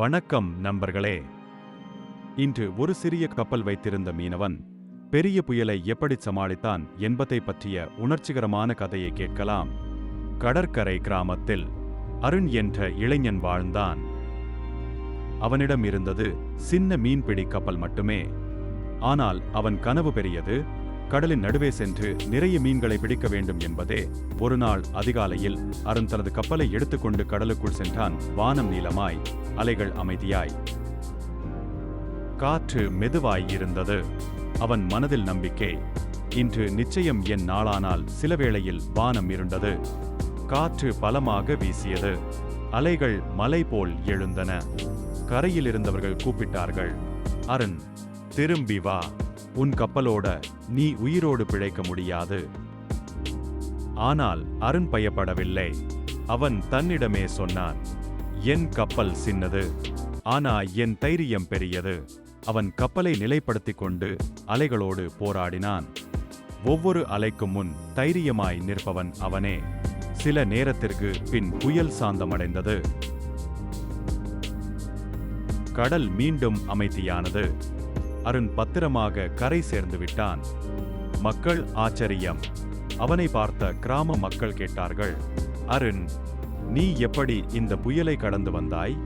வணக்கம் நண்பர்களே. இன்று ஒரு சிறிய கப்பல் வைத்திருந்த மீனவன் பெரிய புயலை எப்படி சமாளித்தான் என்பதை பற்றிய உணர்ச்சிகரமான கதையை கேட்கலாம். கடற்கரை கிராமத்தில் அருண் என்ற இளைஞன் வாழ்ந்தான். அவனிடம் இருந்தது சின்ன மீன்பிடி கப்பல் மட்டுமே. ஆனால் அவன் கனவு பெரியது கடலின் நடுவே சென்று நிறைய மீன்களை பிடிக்க வேண்டும் என்பதே ஒரு நாள் அதிகாலையில் அருண் தனது கப்பலை எடுத்துக்கொண்டு கடலுக்குள் சென்றான். வானம் நீளமாய் அலைகள் அமைதியாய். காற்று மெதுவாய் இருந்தது. அவன் மனதில் நம்பிக்கை இன்று நிச்சயம் என் நாளானால் சில வேளையில் வானம் இருண்டது. காற்று பலமாக வீசியது. அலைகள் மலை போல் எழுந்தன. கரையில் இருந்தவர்கள் கூப்பிட்டார்கள் அருண் திரும்பி வா. உன் கப்பலோட நீ உயிரோடு பிழைக்க முடியாது. ஆனால் அருண் பயப்படவில்லை. அவன் தன்னிடமே சொன்னான் என் கப்பல் சின்னது ஆனா என் தைரியம் பெரியது. அவன் கப்பலை நிலைப்படுத்திக் கொண்டு அலைகளோடு போராடினான். ஒவ்வொரு அலைக்கும் முன் தைரியமாய் நிற்பவன் அவனே. சில நேரத்திற்கு பின் புயல் சாந்தமடைந்தது. கடல் மீண்டும் அமைதியானது. அருண் பத்திரமாக கரை சேர்ந்து விட்டான். மக்கள் ஆச்சரியம். அவனை பார்த்த கிராம மக்கள் கேட்டார்கள் அருண் நீ எப்படி இந்த புயலை கடந்து வந்தாய்?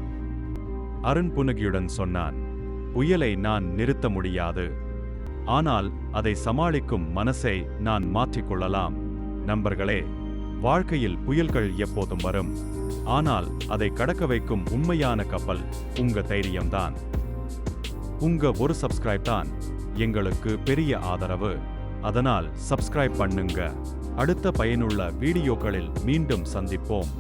அருண் புனகியுடன் சொன்னான் புயலை நான் நிறுத்த முடியாது. ஆனால் அதை சமாளிக்கும் மனசை நான் மாற்றிக்கொள்ளலாம். நண்பர்களே வாழ்க்கையில் புயல்கள் எப்போதும் வரும். ஆனால் அதை கடக்க வைக்கும் உண்மையான கப்பல் உங்க தைரியம்தான். உங்க ஒரு சப்ஸ்கிரைப் தான் எங்களுக்கு பெரிய ஆதரவு. அதனால் சப்ஸ்கிரைப் பண்ணுங்க. அடுத்த பயனுள்ள வீடியோக்களில் மீண்டும் சந்திப்போம்.